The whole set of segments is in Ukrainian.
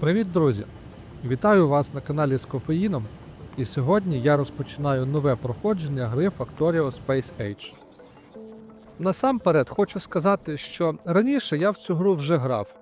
Привіт, друзі! Вітаю вас на каналі з кофеїном. І сьогодні я розпочинаю нове проходження гри Factorio Space Age. Насамперед хочу сказати, що раніше я в цю гру вже грав,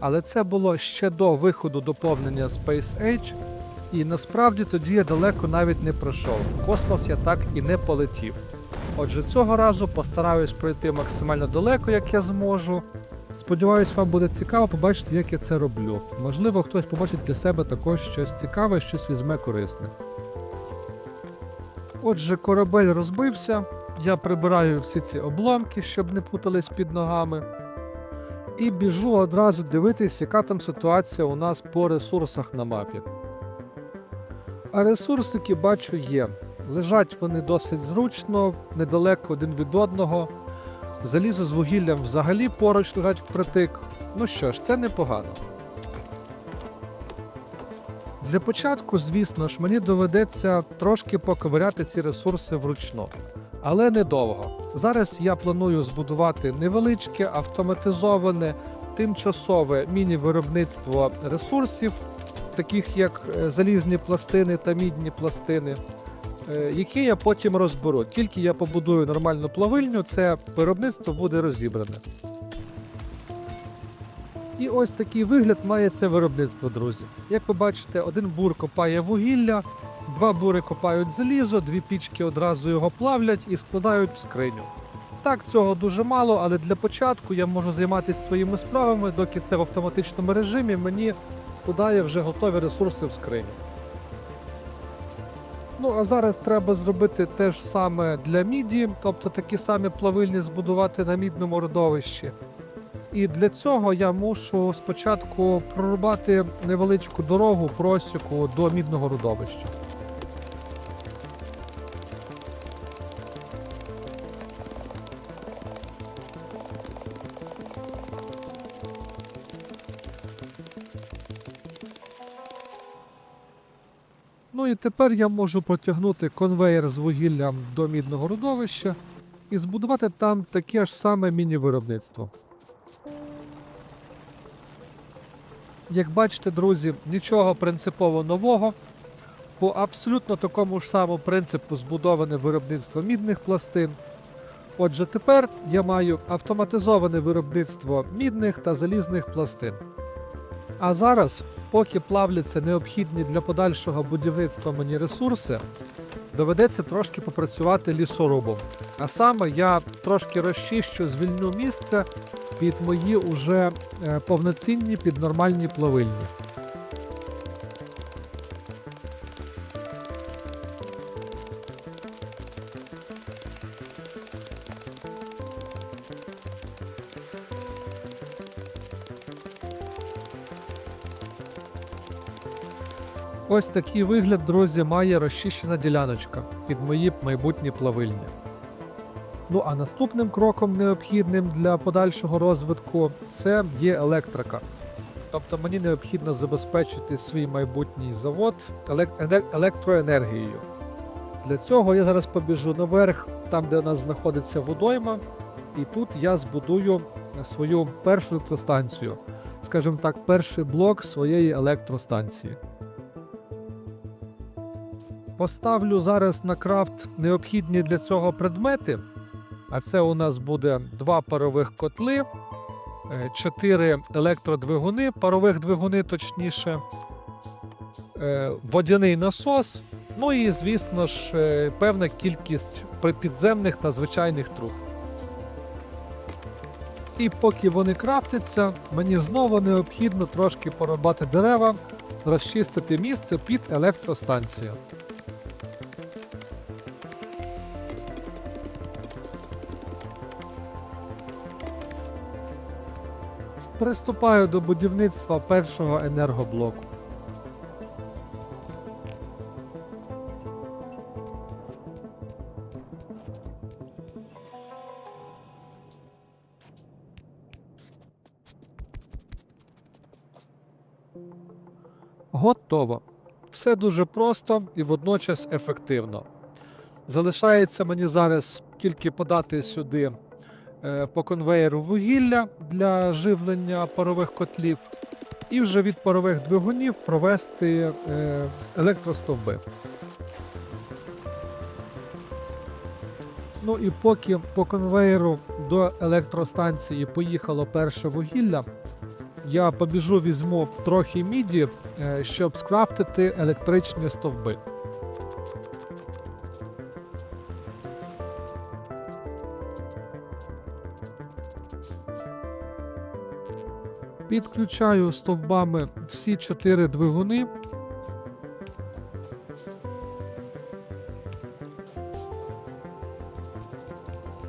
але це було ще до виходу доповнення Space Age, і насправді тоді я далеко навіть не пройшов. Космос я так і не полетів. Отже, цього разу постараюсь пройти максимально далеко, як я зможу, Сподіваюсь, вам буде цікаво побачити, як я це роблю. Можливо, хтось побачить для себе також щось цікаве, щось візьме корисне. Отже, корабель розбився. Я прибираю всі ці обломки, щоб не путались під ногами. І біжу одразу дивитись, яка там ситуація у нас по ресурсах на мапі. А ресурсики бачу є. Лежать вони досить зручно, недалеко один від одного. Залізо з вугіллям взагалі поруч лежать впритик. Ну що ж, це непогано. Для початку, звісно ж, мені доведеться трошки поковиряти ці ресурси вручну. Але недовго. Зараз я планую збудувати невеличке, автоматизоване, тимчасове міні-виробництво ресурсів, таких як е, залізні пластини та мідні пластини які я потім розберу. Тільки я побудую нормальну плавильню, це виробництво буде розібране. І ось такий вигляд має це виробництво, друзі. Як ви бачите, один бур копає вугілля, два бури копають залізо, дві пічки одразу його плавлять і складають в скриню. Так, цього дуже мало, але для початку я можу займатися своїми справами, доки це в автоматичному режимі мені складає вже готові ресурси в скриню. Ну, а зараз треба зробити те ж саме для міді, тобто такі самі плавильні збудувати на мідному родовищі. І для цього я мушу спочатку прорубати невеличку дорогу просіку до мідного родовища. Ну і тепер я можу протягнути конвейер з вугіллям до мідного родовища і збудувати там таке ж саме міні-виробництво. Як бачите, друзі, нічого принципово нового. По абсолютно такому ж самому принципу збудоване виробництво мідних пластин. Отже, тепер я маю автоматизоване виробництво мідних та залізних пластин. А зараз, поки плавляться необхідні для подальшого будівництва мені ресурси, доведеться трошки попрацювати лісорубом. А саме я трошки розчищу, звільню місце під мої уже е, повноцінні під нормальні плавильні. Ось такий вигляд, друзі, має розчищена діляночка під мої майбутні плавильні. Ну а наступним кроком необхідним для подальшого розвитку це є електрика. Тобто мені необхідно забезпечити свій майбутній завод електроенергією. Для цього я зараз побіжу наверх, там де у нас знаходиться водойма, і тут я збудую свою першу електростанцію, скажімо так, перший блок своєї електростанції. Поставлю зараз на крафт необхідні для цього предмети. А це у нас буде два парових котли, е, чотири електродвигуни, парових двигуни точніше, е, водяний насос, ну і, звісно ж, е, певна кількість підземних та звичайних труб. І поки вони крафтяться, мені знову необхідно трошки порубати дерева, розчистити місце під електростанцію. Приступаю до будівництва першого енергоблоку. Готово. Все дуже просто і водночас ефективно. Залишається мені зараз тільки подати сюди по конвеєру вугілля для живлення парових котлів. і вже від парових двигунів провести е, електростовби. Ну і поки по конвейеру до електростанції поїхало перше вугілля, я побіжу візьму трохи міді, е, щоб скрафтити електричні стовби. Підключаю стовбами всі чотири двигуни.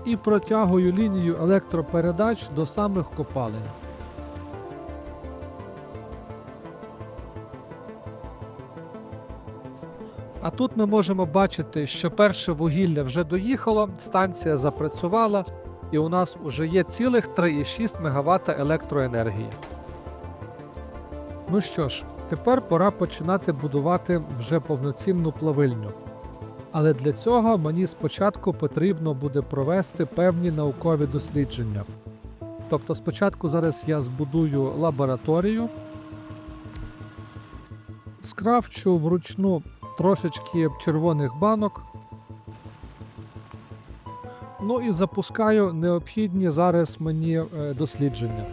І протягую лінію електропередач до самих копалень. А тут ми можемо бачити, що перше вугілля вже доїхало, станція запрацювала, і у нас вже є цілих 3,6 МВт електроенергії. Ну що ж, тепер пора починати будувати вже повноцінну плавильню. Але для цього мені спочатку потрібно буде провести певні наукові дослідження. Тобто спочатку зараз я збудую лабораторію, скрафчу вручну трошечки червоних банок. Ну і запускаю необхідні зараз мені е, дослідження.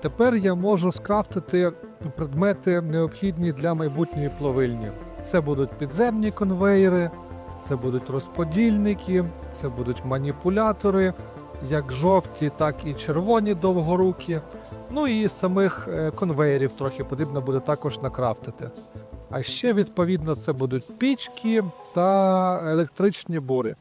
Тепер я можу скрафтити предмети, необхідні для майбутньої плавильні. Це будуть підземні конвейери, це будуть розподільники, це будуть маніпулятори, як жовті, так і червоні довгорукі. Ну і самих е, конвейерів трохи потрібно буде також накрафтити. А ще, відповідно, це будуть пічки та електричні бури.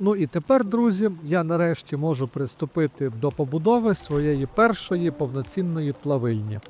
Ну і тепер, друзі, я нарешті можу приступити до побудови своєї першої повноцінної плавильні.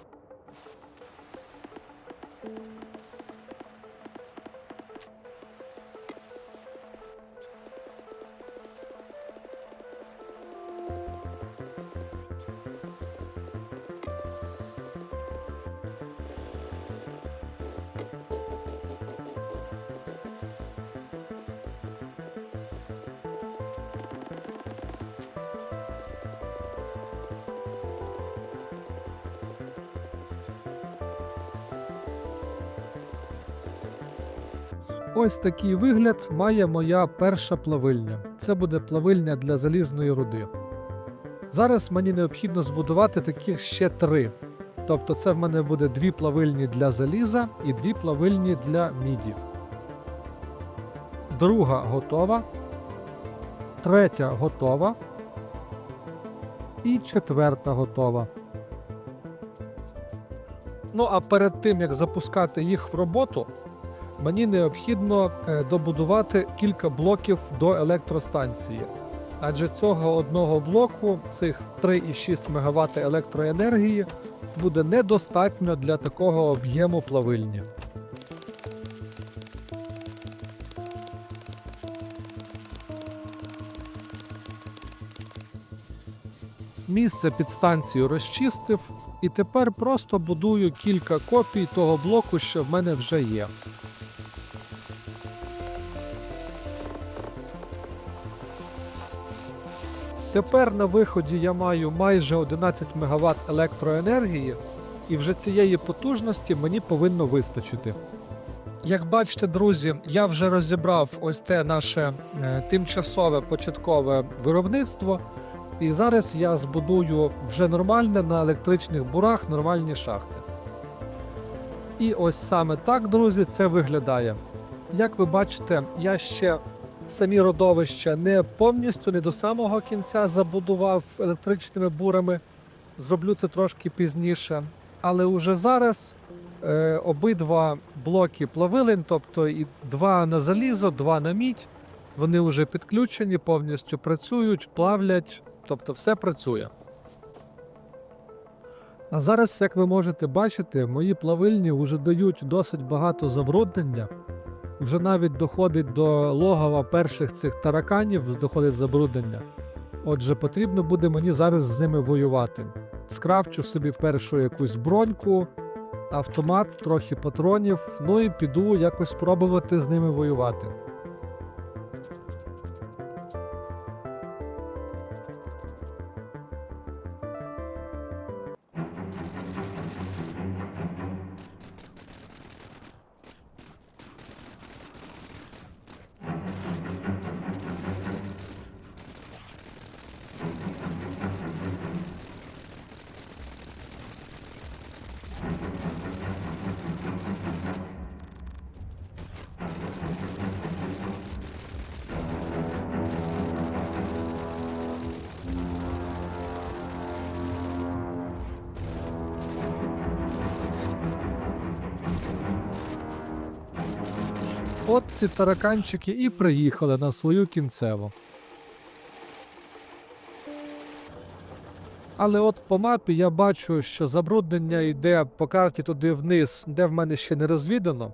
Ось такий вигляд має моя перша плавильня. Це буде плавильня для залізної руди. Зараз мені необхідно збудувати таких ще три. Тобто, це в мене буде дві плавильні для заліза і дві плавильні для міді. Друга готова. Третя готова. І четверта готова. Ну а перед тим як запускати їх в роботу, мені необхідно е, добудувати кілька блоків до електростанції. Адже цього одного блоку, цих 3,6 МВт електроенергії, буде недостатньо для такого об'єму плавильні. Місце під станцію розчистив, і тепер просто будую кілька копій того блоку, що в мене вже є. Тепер на виході я маю майже 11 МВт електроенергії, і вже цієї потужності мені повинно вистачити. Як бачите, друзі, я вже розібрав ось те наше е, тимчасове початкове виробництво, і зараз я збудую вже нормальне на електричних бурах нормальні шахти. І ось саме так, друзі, це виглядає. Як ви бачите, я ще самі родовища не повністю, не до самого кінця забудував електричними бурами. Зроблю це трошки пізніше. Але уже зараз е, обидва блоки плавилин, тобто і два на залізо, два на мідь, вони вже підключені, повністю працюють, плавлять, тобто все працює. А зараз, як ви можете бачити, мої плавильні вже дають досить багато забруднення. Вже навіть доходить до логова перших цих тараканів, доходить забруднення. Отже, потрібно буде мені зараз з ними воювати. Скрафчу собі першу якусь броньку, автомат, трохи патронів, ну і піду якось спробувати з ними воювати. От ці тараканчики і приїхали на свою кінцеву. Але от по мапі я бачу, що забруднення йде по карті туди вниз, де в мене ще не розвідано.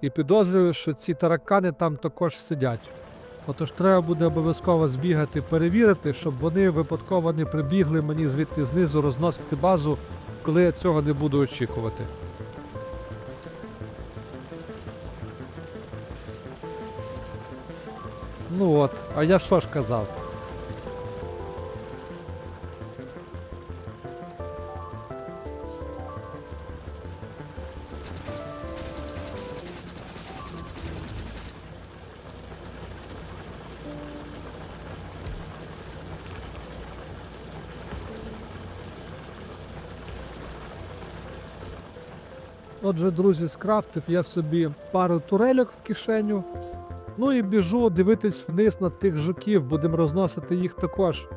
І підозрюю, що ці таракани там також сидять. Отож треба буде обов'язково збігати, перевірити, щоб вони випадково не прибігли мені звідти знизу розносити базу, коли я цього не буду очікувати. Ну от, а я що ж казав? Отже, друзі, скрафтив я собі пару турельок в кишеню. Ну і біжу дивитись вниз на тих жуків, будемо розносити їх також.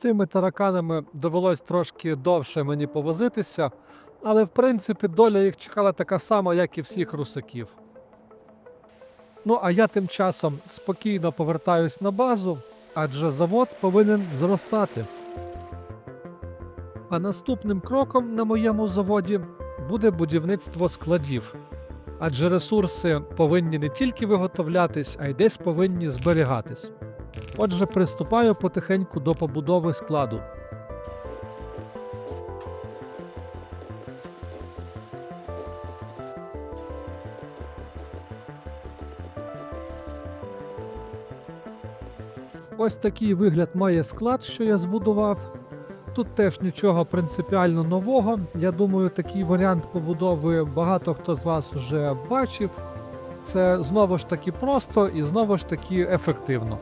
Цими тараканами довелось трошки довше мені повозитися, але в принципі доля їх чекала така сама, як і всіх русаків. Ну а я тим часом спокійно повертаюсь на базу, адже завод повинен зростати. А наступним кроком на моєму заводі буде будівництво складів. Адже ресурси повинні не тільки виготовлятись, а й десь повинні зберігатись. Отже, приступаю потихеньку до побудови складу. Ось такий вигляд має склад, що я збудував. Тут теж нічого принципіально нового. Я думаю, такий варіант побудови багато хто з вас вже бачив. Це знову ж таки просто і знову ж таки ефективно.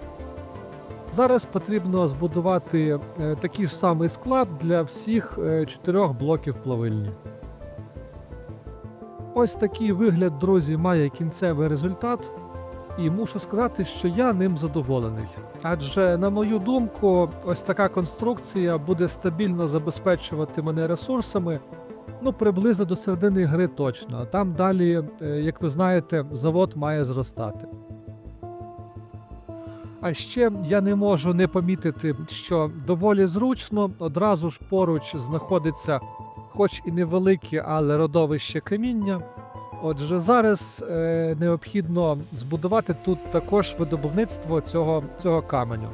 Зараз потрібно збудувати е, такий ж самий склад для всіх е, чотирьох блоків плавильні. Ось такий вигляд, друзі, має кінцевий результат, і мушу сказати, що я ним задоволений. Адже, на мою думку, ось така конструкція буде стабільно забезпечувати мене ресурсами. Ну, приблизно до середини гри точно. Там далі, е, як ви знаєте, завод має зростати. А ще я не можу не помітити, що доволі зручно одразу ж поруч знаходиться, хоч і невелике, але родовище каміння. Отже, зараз е, необхідно збудувати тут також видобувництво цього, цього каменю.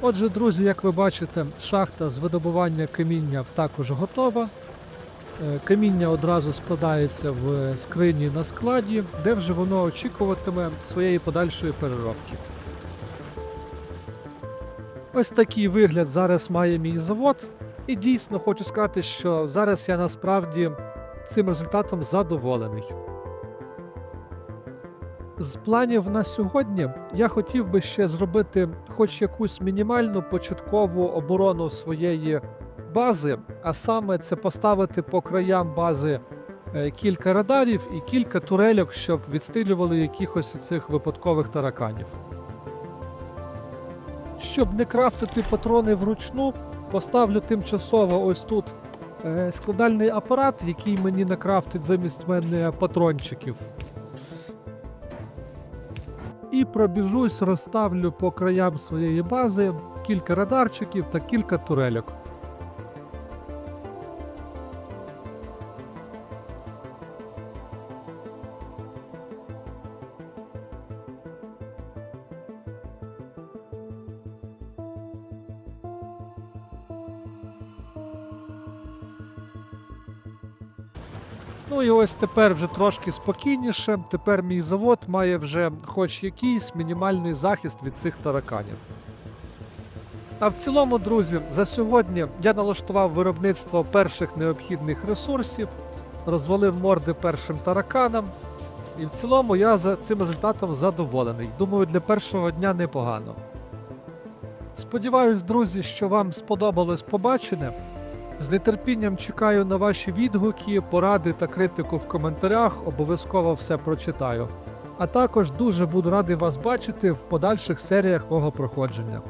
Отже, друзі, як ви бачите, шахта з видобування каміння також готова. Е, Каміння одразу складається в скрині на складі, де вже воно очікуватиме своєї подальшої переробки. Ось такий вигляд зараз має мій завод. І дійсно хочу сказати, що зараз я насправді цим результатом задоволений. З планів на сьогодні я хотів би ще зробити хоч якусь мінімальну початкову оборону своєї бази, а саме це поставити по краям бази е, кілька радарів і кілька турельок, щоб відстрілювали якихось цих випадкових тараканів. Щоб не крафтити патрони вручну, поставлю тимчасово ось тут е, складальний апарат, який мені накрафтить замість мене патрончиків. І пробіжусь, розставлю по краям своєї бази кілька радарчиків та кілька турельок. Ось тепер вже трошки спокійніше. Тепер мій завод має вже хоч якийсь мінімальний захист від цих тараканів. А в цілому, друзі, за сьогодні я налаштував виробництво перших необхідних ресурсів, розвалив морди першим тараканам. І в цілому я за цим результатом задоволений. Думаю, для першого дня непогано. Сподіваюсь, друзі, що вам сподобалось побачене. З нетерпінням чекаю на ваші відгуки, поради та критику в коментарях. Обов'язково все прочитаю. А також дуже буду радий вас бачити в подальших серіях мого проходження.